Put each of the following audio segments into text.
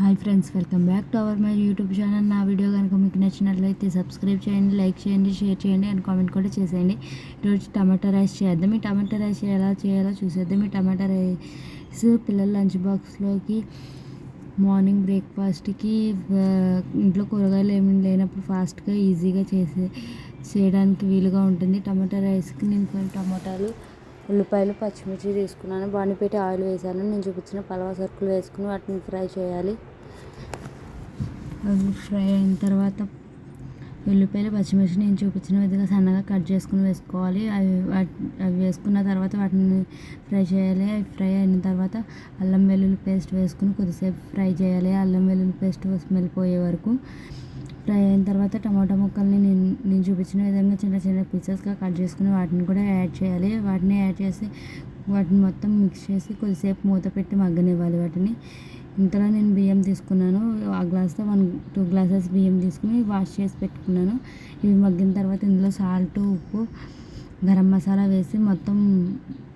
Hi friends welcome back to our my YouTube channel. నా video కనుక మీకు నచ్చినట్లయితే సబ్స్క్రైబ్ చేయండి లైక్ చేయండి షేర్ చేయండి అండ్ కామెంట్ కూడా చేసేయండి. ఈరోజు టమాటా రైస్ చేద్దాం. ఈ టమాటా రైస్ ఎలా చేయాలో చూసేద్దాం. ఈ టమాటా రైస్ పిల్లల లంచ్ బాక్స్లోకి మార్నింగ్ బ్రేక్ఫాస్ట్కి ఇంట్లో కూరగాయలు ఏమి లేనప్పుడు ఫాస్ట్గా ఈజీగా చేసే చేయడానికి వీలుగా ఉంటుంది. టమాటా రైస్కి నేను కొన్ని టమాటాలు ఉల్లిపాయలు పచ్చిమిర్చి తీసుకున్నాను. బాండి ఆయిల్ వేసాను నేను చూపించిన పలవ సరుకులు వేసుకుని వాటిని ఫ్రై చేయాలి. అవి ఫ్రై అయిన తర్వాత ఉల్లిపాయలు పచ్చిమిర్చి నేను చూపించిన విధంగా సన్నగా కట్ చేసుకుని వేసుకోవాలి. అవి అవి వేసుకున్న తర్వాత వాటిని ఫ్రై చేయాలి. అవి ఫ్రై అయిన తర్వాత అల్లం వెల్లుల్లి పేస్ట్ వేసుకుని కొద్దిసేపు ఫ్రై చేయాలి. అల్లం వెల్లుల్లి పేస్ట్ స్మెల్ పోయే వరకు ఫ్రై అయిన తర్వాత టమాటా ముక్కల్ని నేను నేను చూపించిన విధంగా చిన్న చిన్న పీసెస్గా కట్ చేసుకుని వాటిని కూడా యాడ్ చేయాలి. వాటిని యాడ్ చేసి వాటిని మొత్తం మిక్స్ చేసి కొద్దిసేపు మూత పెట్టి మగ్గనివ్వాలి వాటిని. ఇంతలో నేను బియ్యం తీసుకున్నాను. ఆ గ్లాస్తో వన్ టూ గ్లాసెస్ బియ్యం తీసుకుని వాష్ చేసి పెట్టుకున్నాను. ఇవి మగ్గిన తర్వాత ఇందులో సాల్ట్ ఉప్పు గరం మసాలా వేసి మొత్తం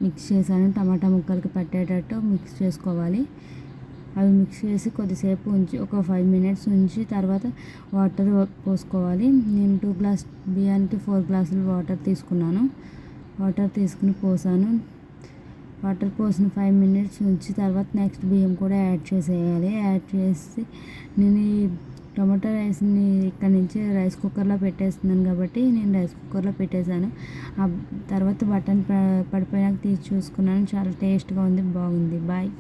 మిక్స్ చేశాను టమాటా ముక్కలకి పట్టేటట్టు మిక్స్ చేసుకోవాలి. అవి మిక్స్ చేసి కొద్దిసేపు ఉంచి ఒక ఫైవ్ మినిట్స్ ఉంచి తర్వాత వాటర్ పోసుకోవాలి. నేను టూ గ్లాస్ బియ్యానికి ఫోర్ గ్లాసులు వాటర్ తీసుకున్నాను. వాటర్ తీసుకుని పోసాను. వాటర్ పోసిన ఫైవ్ మినిట్స్ ఉంచి తర్వాత నెక్స్ట్ బియ్యం కూడా యాడ్ చేసేయాలి. యాడ్ చేసి నేను ఈ టమాటా రైస్ని ఇక్కడ నుంచి రైస్ కుక్కర్లో పెట్టేస్తున్నాను కాబట్టి నేను రైస్ కుక్కర్లో పెట్టేశాను. ఆ తర్వాత బటన్ పడిపోయాక తీసి చూసుకున్నాను. చాలా టేస్ట్గా ఉంది బాగుంది. బాయ్